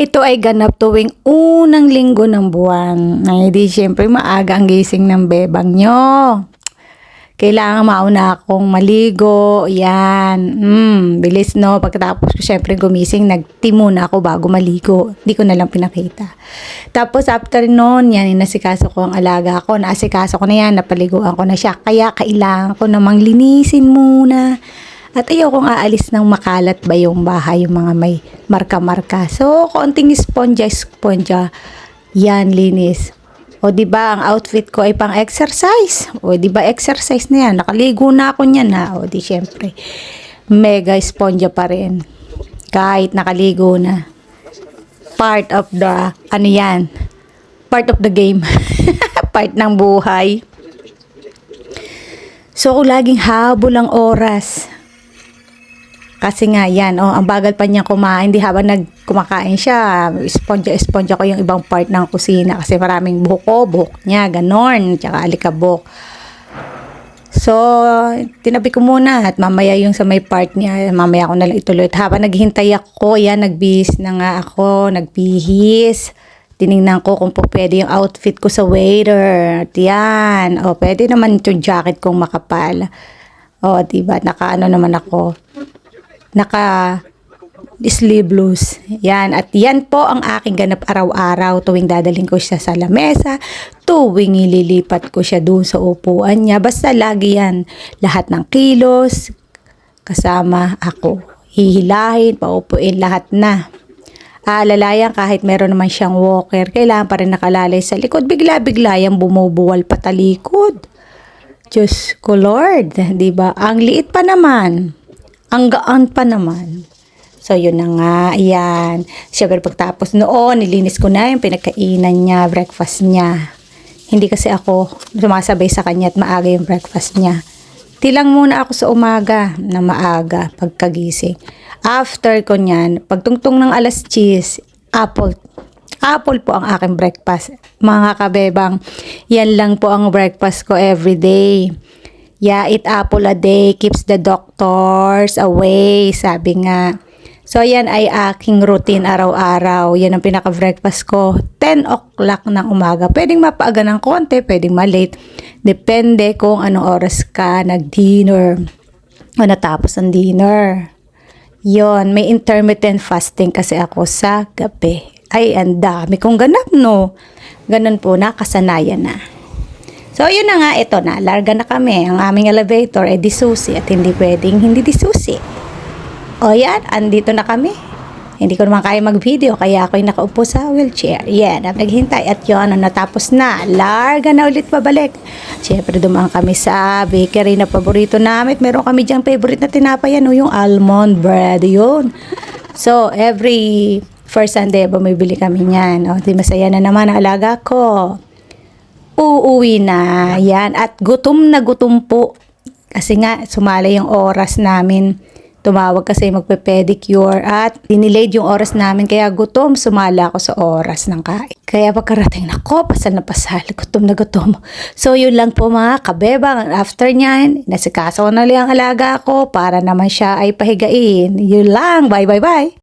Ito ay ganap tuwing unang linggo ng buwan. Ay di syempre maaga ang gising ng bebang nyo. Kailangan mauna akong maligo. Yan. Mm, bilis no. Pagkatapos ko syempre gumising, nagtimo na ako bago maligo. Hindi ko na lang pinakita. Tapos after noon, yan, inasikaso ko ang alaga ko. Naasikaso ko na yan, napaliguan ko na siya. Kaya kailangan ko namang linisin muna. At ayokong aalis ng makalat ba yung bahay, yung mga may marka-marka. So, konting sponja-sponja. Yan, linis. O di ba ang outfit ko ay pang exercise? O di ba exercise na yan? Nakaligo na ako niyan ha. O di syempre, mega sponja pa rin. Kahit nakaligo na. Part of the, ano yan? Part of the game. Part ng buhay. So, laging habol ang oras. Kasi nga yan, oh, ang bagal pa niya kumain. Di habang nagkumakain siya, esponja-esponja ko yung ibang part ng kusina kasi maraming buhok ko, buhok niya, ganon, tsaka alikabok. So, tinabi ko muna at mamaya yung sa may part niya, mamaya ako nalang ituloy. At habang naghihintay ako, yan, nagbihis na nga ako, nagbihis. Tiningnan ko kung po pwede yung outfit ko sa waiter. At yan, o pwede naman yung jacket kong makapal. O, diba, naka ano naman ako naka sleeveless. Yan. At yan po ang aking ganap araw-araw tuwing dadaling ko siya sa lamesa, tuwing ililipat ko siya doon sa upuan niya. Basta lagi yan. Lahat ng kilos, kasama ako. Hihilahin, paupuin, lahat na. Aalalayan kahit meron naman siyang walker, kailangan pa rin nakalalay sa likod. Bigla-bigla yung bumubuwal patalikod. Diyos ko Lord, di ba? Ang liit pa naman. Ang gaan pa naman. So, yun na nga. Ayan. Siyempre, pagtapos noon, nilinis ko na yung pinagkainan niya, breakfast niya. Hindi kasi ako sumasabay sa kanya at maaga yung breakfast niya. Tilang muna ako sa umaga na maaga pagkagising. After ko niyan, pagtungtong ng alas 10, apple Apple po ang aking breakfast. Mga kabebang, yan lang po ang breakfast ko every day. Yeah, eat apple a day keeps the doctors away, sabi nga. So, yan ay aking routine araw-araw. Yan ang pinaka-breakfast ko. 10 o'clock ng umaga. Pwedeng mapaaga ng konti, pwedeng malate. Depende kung anong oras ka nag-dinner o natapos ang dinner. Yon, may intermittent fasting kasi ako sa gabi. Ay, ang dami kong ganap, no? Ganun po na, kasanayan na. So, yun na nga, ito na. Larga na kami. Ang aming elevator ay disusi at hindi pwedeng hindi disusi. O yan, andito na kami. Hindi ko naman kaya mag-video kaya ako'y nakaupo sa wheelchair. Yan, yeah, naghintay at yun, ano, natapos na. Larga na ulit pabalik. Siyempre, dumaan kami sa bakery na paborito namin. Meron kami diyang favorite na tinapay, ano, yung almond bread, yun. So, every first Sunday, bumibili kami niyan. O, di masaya na naman ang alaga ko uuwi na. Yan. At gutom na gutom po. Kasi nga, sumali yung oras namin. Tumawag kasi magpe-pedicure at dinilayed yung oras namin kaya gutom, sumala ako sa oras ng kain. Kaya pagkarating na ko, pasal na pasal, gutom na gutom. So yun lang po mga kabebang. After nyan, nasikaso ko na lang ang alaga ko para naman siya ay pahigain. Yun lang. Bye bye bye.